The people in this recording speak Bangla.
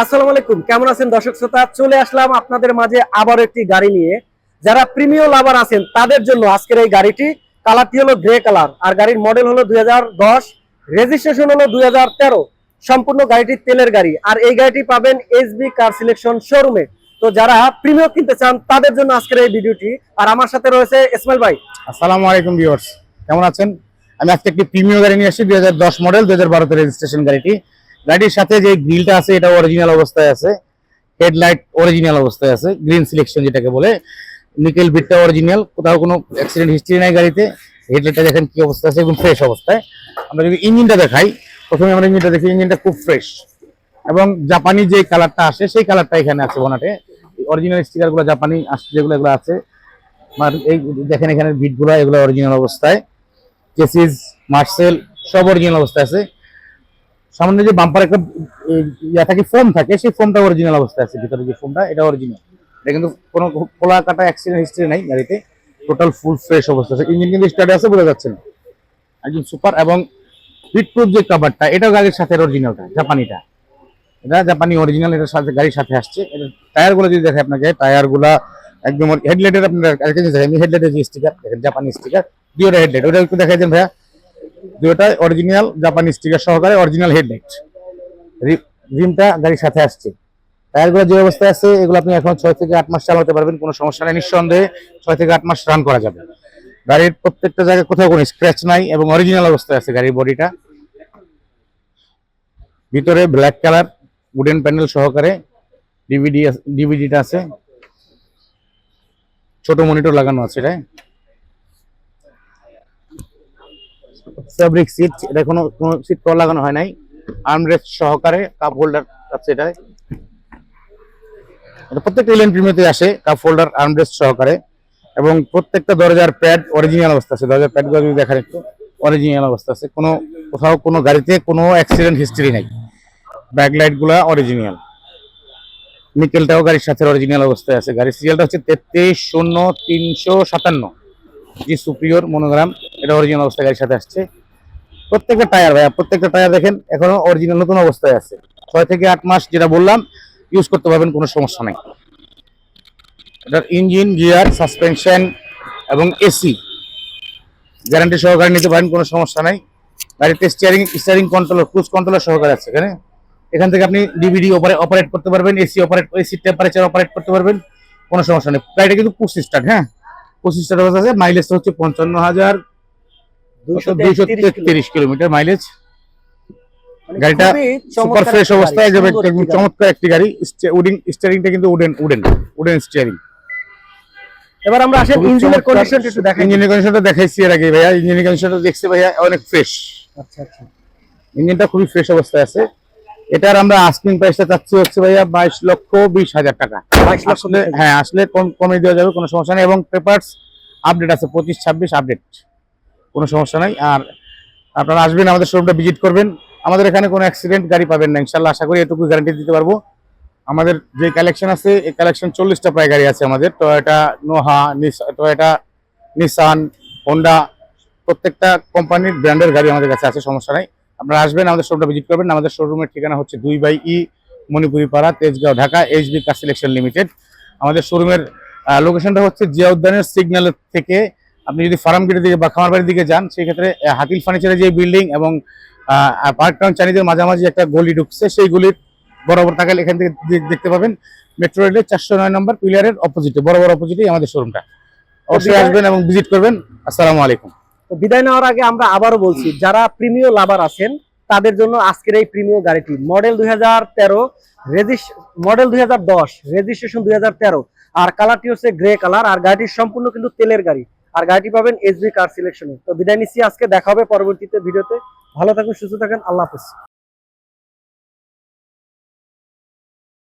আসসালামু আলাইকুম। কেমন আছেন দর্শক শ্রোতা? চলে আসলাম আপনাদের মাঝে আবার একটি গাড়ি নিয়ে। যারা প্রিমিয়াম লাভার আছেন, তাদের জন্য আজকের এই গাড়িটি কালারটি হলো গ্রে কালার। আর গাড়ির মডেল হলো দুই রেজিস্ট্রেশন হলো দুই সম্পূর্ণ গাড়িটি তেলের গাড়ি। আর এই গাড়িটি পাবেন এসবি কার সিলেকশন শোরুমে। তো যারা প্রিমিয়াম কিনতে চান, তাদের জন্য আজকের এই ভিডিওটি। আর আমার সাথে রয়েছে ইসমাইল ভাই। আসসালামু আলাইকুম, ভিউয়ার্স। কেমন আছেন? আমি আজকে একটি প্রিমিয়াম গাড়ি নিয়ে আসছি, দুই হাজার দশ মডেল, দুই রেজিস্ট্রেশন গাড়িটি। গাড়ির সাথে যে গ্রিলটা আছে, এটা অরিজিনাল অবস্থায় আছে। হেডলাইট অরিজিনাল অবস্থায় আছে। গ্রিন সিলেকশন যেটাকে বলে। নিকেল বিটটা অরিজিনাল কোথাও কোনো অ্যাক্সিডেন্ট হিস্ট্রি নাই গাড়িতে। হেডলাইটটা দেখেন কি অবস্থা আছে এবং ফ্রেশ অবস্থায়। আমরা যদি ইঞ্জিনটা দেখাই, প্রথমে আমরা ইঞ্জিনটা দেখি, ইঞ্জিনটা খুব ফ্রেশ এবং জাপানি যে কালারটা আসে, সেই কালারটা এখানে আছে বোনাটে। অরিজিনাল স্টিকারগুলো জাপানি আসছে যেগুলো, এগুলো আছে। আমার এই দেখেন এখানে বিটগুলো এগুলো অরিজিনাল অবস্থায়। কেসিস মার্সেল সব অরিজিনাল অবস্থায় আছে। সামনে যে বাম্পার একটা ইয়া থাকে ফোম থাকে, সেই ফোমটা অরিজিনাল অবস্থায় আছে, ভিতরে যে ফোমটা এটা অরিজিনাল এটা কিন্তু কোনো খোলা কাটা অ্যাক্সিডেন্ট হিস্ট্রি নাই গাড়িতে। টোটাল ফুল ফ্রেশ অবস্থা আছে। ইঞ্জিন কিন্তু স্টার্ট আছে, বোঝা যাচ্ছে না। একদম সুপার এবং হিটপ্রুফ যে কাভারটা এটাও গাড়ির সাথে অরিজিনালটা জাপানিটা। এটা জাপানি অরিজিনাল এটার সাথে, গাড়ির সাথে আসছে। এটা টায়ারগুলো যদি দেখে আপনাকে টায়ারগুলা একদম হেডলাইটের আপনার হেডলাইটের যে স্টিকার দেখেন জাপানি স্টিকার দুইটা হেডলাইট ওটা একটু দেখাই দেন ভাইয়া। দুইটা অরিজিনাল জাপানি স্টিকার সহকারে অরিজিনাল হেডলাইট রিমটা গাড়ির সাথে আসছে। টায়ারগুলো যে অবস্থায় আছে, এগুলো আপনি এখন ছয় থেকে আট মাস চালাতে পারবেন, কোনো সমস্যা নেই। নিঃসন্দেহে ছয় থেকে আট মাস রান করা যাবে। গাড়ির প্রত্যেকটা জায়গায় কোথাও কোনো স্ক্র্যাচ নাই এবং অরিজিনাল অবস্থায় আছে গাড়ির বডিটা ভিতরে ব্ল্যাক কালার উডেন প্যানেল সহকারে ডিভিডি ডিভিডিটা আছে। ছোট মনিটর লাগানো আছে এটা ফেব্রিক সিট এটা কোনো কোনো সিট কভার লাগানো হয় নাই। আর্মরেস্ট সহকারে কাপ হোল্ডার আছে এটা এটা প্রত্যেকটা ইলেন প্রিমিয়াতে আসে কাপ হোল্ডার আর্মরেস্ট সহকারে। এবং প্রত্যেকটা দরজার প্যাড অরিজিনাল অবস্থা আছে। দরজার প্যাডগুলো যদি দেখেন একটু অরিজিনাল অবস্থা আছে। কোনো, কোথাও কোনো গাড়িতে কোনো অ্যাক্সিডেন্ট হিস্ট্রি নাই। ব্যাকলাইটগুলা অরিজিনাল নিকেলটাও গাড়ির সাথে অরিজিনাল অবস্থায় আছে। গাড়ির সিরিয়ালটা হচ্ছে তেত্রিশ শূন্য তিনশো সাতান্ন। জি, সুপ্রিয়র মনোগ্রাম এটা অরিজিনাল অবস্থায় গাড়ির সাথে আসছে। প্রত্যেকটা টায়ার ভাইয়া, প্রত্যেকটা টায়ার দেখেন, এখনও অরিজিনাল নতুন অবস্থায় আছে। ছয় থেকে আট মাস যেটা বললাম ইউজ করতে পারবেন, কোনো সমস্যা নেই। এটার ইঞ্জিন গিয়ার সাসপেনশন এবং এসি গ্যারান্টি সহকারে নিতে পারেন, কোনো সমস্যা নাই। গাড়িতে steering steering controller cruise controller সহকারে আছে এখানে। এখান থেকে আপনি ডিভিডি অপারেট করতে পারবেন AC operate AC temperature operate করতে পারবেন, কোনো সমস্যা নেই। গাড়িটা কিন্তু পঁচিশ স্টার্ট হ্যাঁ? পঁচিশ স্টার্ট অবস্থা আছে মাইলেজ হচ্ছে পঞ্চান্ন হাজার দুইশো তেত্রিশ কিলোমিটার। মাইলেজ গাড়িটা সুপার ফ্রেশ অবস্থায় যাবে একদম। চমৎকার একটি গাড়ি। উডিং স্টিয়ারিংটা কিন্তু উডেন উডেন উডেন স্টিয়ারিং এবার আমরা আসেন ইঞ্জিনের কন্ডিশন একটু দেখাই। ইঞ্জিনের কন্ডিশনটা দেখাইছি এর আগে ভাইয়া। ইঞ্জিনের কন্ডিশনটা দেখছি ভাইয়া অনেক ফ্রেশ আচ্ছা আচ্ছা। ইঞ্জিনটা খুবই ফ্রেশ অবস্থায় আছে। এটার আমরা আস্কিং প্রাইসটা চাচ্ছি হচ্ছে ভাইয়া বাইশ লক্ষ বিশ হাজার টাকা। 22 লক্ষ আসলে হ্যাঁ আসলে কম কমে দেওয়া যাবে কোনো সমস্যা নেই। এবং পেপারস আপডেট আছে পঁচিশ ছাব্বিশ আপডেট কোনো সমস্যা নাই। আর আপনারা আসবেন আমাদের শোরুমটা ভিজিট করবেন। আমাদের এখানে কোনো অ্যাক্সিডেন্ট গাড়ি পাবেন না ইনশাল্লাহ আশা করি এটুকু গ্যারান্টি দিতে পারব। আমাদের যে কালেকশন আছে এই কালেকশন চল্লিশটা প্রায় গাড়ি আছে আমাদের। Toyota Noha Toyota Nissan Honda প্রত্যেকটা কোম্পানির ব্র্যান্ডের গাড়ি আমাদের কাছে আছে সমস্যা নাই। আপনারা আসবেন আমাদের শোরুমটা ভিজিট করবেন। আমাদের শোরুমের ঠিকানা হচ্ছে দুই by E Manipuri Para Tejgaon Dhaka HB car selection limited আমাদের শোরুমের লোকেশনটা হচ্ছে জিয়া উদ্যানের সিগন্যাল থেকে আপনি যদি ফার্ম গেটের দিকে বা খামার বাড়ির দিকে যান সেই ক্ষেত্রে হাতিল ফার্নিচারের যে বিল্ডিং এবং পার্ক টাউন চাইনিজের মাঝামাঝি একটা গলি ঢুকছে সেই গলির বরাবর থাকালে এখান থেকে দেখতে পাবেন মেট্রো রেলের চারশো নয় নম্বর পিলারের অপোজিটে বরাবর অপোজিটেই আমাদের শোরুমটা অবশ্যই আসবেন এবং ভিজিট করবেন। আসসালামু আলাইকুম। বিদায় নেওয়ার আগে আমরা আবারও বলছি, যারা প্রিমিয় লাভার আছেন, তাদের জন্য আজকের এই প্রিমিয় গাড়িটি। মডেল দুই হাজার তেরো মডেল দুই হাজার দশ, রেজিস্ট্রেশন দুই হাজার তেরো, আর কালারটি হচ্ছে গ্রে কালার, আর গাড়িটি সম্পূর্ণ কিন্তু তেলের গাড়ি। আর গাড়িটি পাবেন এসবি কার সিলেকশনে। তো বিদায় নিচ্ছি, আজকে দেখা হবে পরবর্তীতে ভিডিওতে। ভালো থাকুন, সুস্থ থাকেন, আল্লাহ হাফেজ।